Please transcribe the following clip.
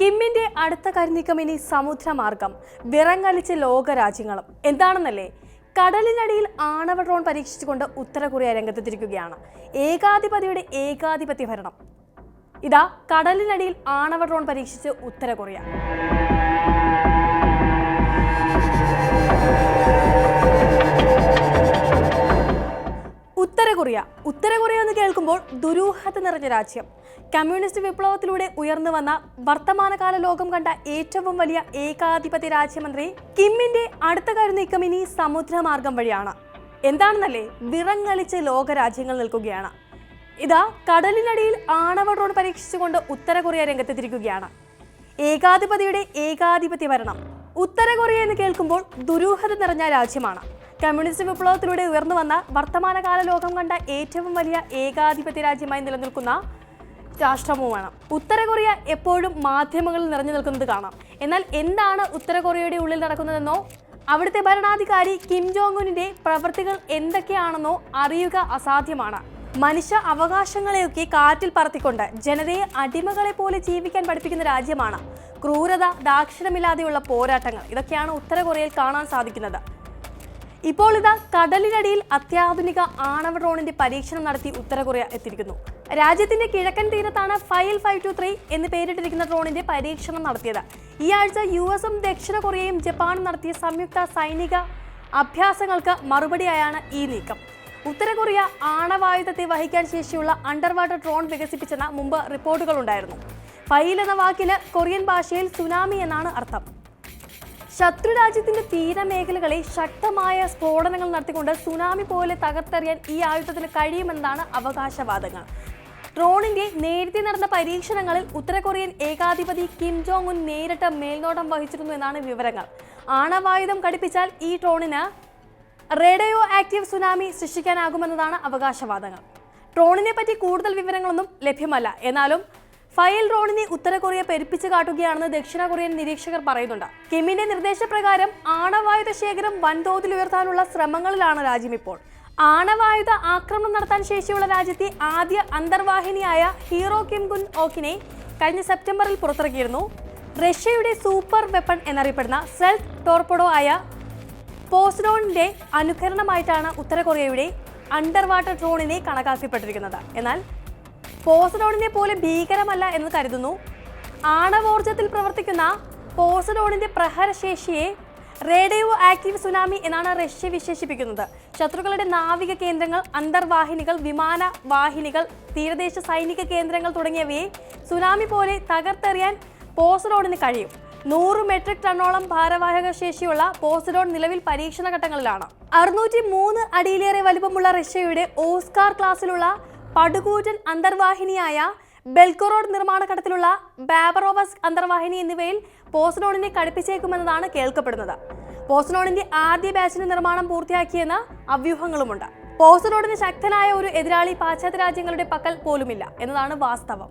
കിമ്മിന്റെ അടുത്ത കരുനീക്കം ഇനി സമുദ്രമാർഗം. വിറങ്ങലിച്ച് ലോകരാജ്യങ്ങളും. എന്താണെന്നല്ലേ? കടലിനടിയിൽ ആണവ ഡ്രോൺ പരീക്ഷിച്ചുകൊണ്ട് ഉത്തര കൊറിയ രംഗത്തെത്തിരിക്കുകയാണ് ഏകാധിപതിയുടെ ഏകാധിപത്യ ഭരണം. ഇതാ കടലിനടിയിൽ ആണവ ഡ്രോൺ പരീക്ഷിച്ച് ഉത്തര കൊറിയ. എന്ന് ദുരൂഹത നിറഞ്ഞ രാജ്യം. കമ്മ്യൂണിസ്റ്റ് വിപ്ലവത്തിലൂടെ ഉയർന്നു വന്ന വർത്തമാനകാല ലോകം കണ്ട ഏറ്റവും വലിയ ഏകാധിപത്യ രാജ്യമന്ത്രി കിമ്മിന്റെ അടുത്ത കരുനീക്കം ഇനി സമുദ്രമാർഗം വഴിയാണ്. എന്താണെന്നല്ലേ വിറങ്ങലിച്ച് ലോകരാജ്യങ്ങൾ നിൽക്കുകയാണ്. ഇതാ കടലിനടിയിൽ ആണവ ഡ്രോൺ പരീക്ഷിച്ചുകൊണ്ട് ഉത്തര കൊറിയ രംഗത്തെത്തിരിക്കുകയാണ് ഏകാധിപതിയുടെ ഏകാധിപത്യ ഭരണം. ഉത്തര കൊറിയ എന്ന് കേൾക്കുമ്പോൾ ദുരൂഹത നിറഞ്ഞ രാജ്യമാണ്. കമ്മ്യൂണിസ്റ്റ് വിപ്ലവത്തിലൂടെ ഉയർന്നു വന്ന വർത്തമാനകാല ലോകം കണ്ട ഏറ്റവും വലിയ ഏകാധിപത്യ രാജ്യമായി നിലനിൽക്കുന്ന രാഷ്ട്രവുമാണ്. ഉത്തര കൊറിയ എപ്പോഴും മാധ്യമങ്ങളിൽ നിറഞ്ഞു നിൽക്കുന്നത് കാണാം. എന്നാൽ എന്താണ് ഉത്തര കൊറിയയുടെ ഉള്ളിൽ നടക്കുന്നതെന്നോ അവിടുത്തെ ഭരണാധികാരി കിം ജോങ് ഉന്നിന്റെ പ്രവൃത്തികൾ എന്തൊക്കെയാണെന്നോ അറിയുക അസാധ്യമാണ്. മനുഷ്യ അവകാശങ്ങളെയൊക്കെ കാറ്റിൽ പറത്തിക്കൊണ്ട് ജനതയെ അടിമകളെ പോലെ ജീവിക്കാൻ പഠിപ്പിക്കുന്ന രാജ്യമാണ് ക്രൂരത ദാക്ഷിണമില്ലാതെയുള്ള പോരാട്ടങ്ങൾ. ഇതൊക്കെയാണ് ഉത്തര കൊറിയയിൽ കാണാൻ സാധിക്കുന്നത്. ഇപ്പോൾ ഇതാ കടലിനടിയിൽ അത്യാധുനിക ആണവ ഡ്രോണിന്റെ പരീക്ഷണം നടത്തി ഉത്തര കൊറിയ എത്തിയിരിക്കുന്നു. രാജ്യത്തിന്റെ കിഴക്കൻ തീരത്താണ് ഫൈൽ ഫൈവ് ടു ത്രീ എന്ന് പേരിട്ടിരിക്കുന്ന ഡ്രോണിന്റെ പരീക്ഷണം നടത്തിയത്. ഈ ആഴ്ച യു എസും ദക്ഷിണ കൊറിയയും ജപ്പാനും നടത്തിയ സംയുക്ത സൈനിക അഭ്യാസങ്ങൾക്ക് മറുപടിയായാണ് ഈ നീക്കം. ഉത്തര കൊറിയ ആണവായുധത്തെ വഹിക്കാൻ ശേഷിയുള്ള അണ്ടർ വാട്ടർ ഡ്രോൺ വികസിപ്പിച്ചെന്ന മുമ്പ് റിപ്പോർട്ടുകളുണ്ടായിരുന്നു. ഫൈൽ എന്ന വാക്കിന് കൊറിയൻ ഭാഷയിൽ സുനാമി എന്നാണ് അർത്ഥം. ശത്രു രാജ്യത്തിന്റെ തീരമേഖലകളെ ശക്തമായ സ്ഫോടനങ്ങൾ നടത്തിക്കൊണ്ട് സുനാമി പോലെ തകർത്തെറിയാൻ ഈ ആയുധത്തിന് കഴിയുമെന്നാണ് അവകാശവാദങ്ങൾ. ഡ്രോണിന്റെ നേരത്തെ നടന്ന പരീക്ഷണങ്ങളിൽ ഉത്തരകൊറിയൻ ഏകാധിപതി കിം ജോങ് ഉൻ നേരിട്ട് മേൽനോട്ടം വഹിച്ചിരുന്നു എന്നാണ് വിവരങ്ങൾ. ആണവായുധം ഘടിപ്പിച്ചാൽ ഈ ഡ്രോണിന് റേഡിയോ ആക്റ്റീവ് സുനാമി സൃഷ്ടിക്കാനാകുമെന്നതാണ് അവകാശവാദങ്ങൾ. ഡ്രോണിനെ പറ്റി കൂടുതൽ വിവരങ്ങളൊന്നും ലഭ്യമല്ല. എന്നാലും ഫയൽ ഡ്രോണിനെ ഉത്തര കൊറിയ പെരുപ്പിച്ച് കാട്ടുകയാണെന്ന് ദക്ഷിണ കൊറിയൻ നിരീക്ഷകർ പറയുന്നുണ്ട്. കിമ്മിന്റെ നിർദ്ദേശപ്രകാരം ആണവായുധ ശേഖരം വൻതോതിൽ ഉയർത്താനുള്ള ശ്രമങ്ങളിലാണ് രാജ്യം ഇപ്പോൾ. ആണവായുധ ആക്രമണം നടത്താൻ ശേഷിയുള്ള രാജ്യത്തെ ആദ്യ അന്തർവാഹിനിയായ ഹീറോ കിം ഗുൻ ഓക്കിനെ കഴിഞ്ഞ സെപ്റ്റംബറിൽ പുറത്തിറക്കിയിരുന്നു. റഷ്യയുടെ സൂപ്പർ വെപ്പൺ എന്നറിയപ്പെടുന്ന സെൽഫ് ടോർപഡോ ആയ പോസ്ഡോണിന്റെ അനുകരണമായിട്ടാണ് ഉത്തര കൊറിയയുടെ അണ്ടർ വാട്ടർ ഡ്രോണിനെ കണക്കാക്കപ്പെട്ടിരിക്കുന്നത്. എന്നാൽ പോസഡോണിനെ പോലെ ഭീകരമല്ല എന്ന് കരുതുന്നു. ആണവോർജത്തിൽ പ്രവർത്തിക്കുന്ന പോസഡോണിന്റെ പ്രഹരശേഷിയെ റേഡിയോ ആക്റ്റീവ് സുനാമി എന്നാണ് റഷ്യ വിശേഷിപ്പിക്കുന്നത്. ശത്രുക്കളുടെ നാവിക കേന്ദ്രങ്ങൾ അന്തർവാഹിനികൾ വിമാന വാഹിനികൾ തീരദേശ സൈനിക കേന്ദ്രങ്ങൾ തുടങ്ങിയവയെ സുനാമി പോലെ തകർത്തെറിയാൻ പോസഡോണിന് കഴിയും. നൂറ് മെട്രിക് ടണ്ണോളം ഭാരവാഹക ശേഷിയുള്ള പോസഡോൺ നിലവിൽ പരീക്ഷണ ഘട്ടങ്ങളിലാണ് അറുന്നൂറ്റി മൂന്ന് അടിയിലേറെ വലുപ്പമുള്ള റഷ്യയുടെ ഓസ്കാർ ക്ലാസ്സിലുള്ള പടുകൂറ്റൻ അന്തർവാഹിനിയായ ബെൽക്കോറോഡ് നിർമ്മാണ ഘട്ടത്തിലുള്ള ബാബറോവസ് അന്തർവാഹിനി എന്നിവയിൽ പോസ്റ്റ്നോണിനെ കടുപ്പിച്ചേക്കുമെന്നതാണ് കേൾക്കപ്പെടുന്നത്. പോസ്റ്റ്നോണിന്റെ ആദ്യ ബാച്ചിന് നിർമ്മാണം പൂർത്തിയാക്കിയെന്ന അവ്യൂഹങ്ങളുമുണ്ട്. പോസ്റ്റ്നോണിന് ശക്തനായ ഒരു എതിരാളി പാശ്ചാത്യ രാജ്യങ്ങളുടെ പക്കൽ പോലുമില്ല എന്നതാണ് വാസ്തവം.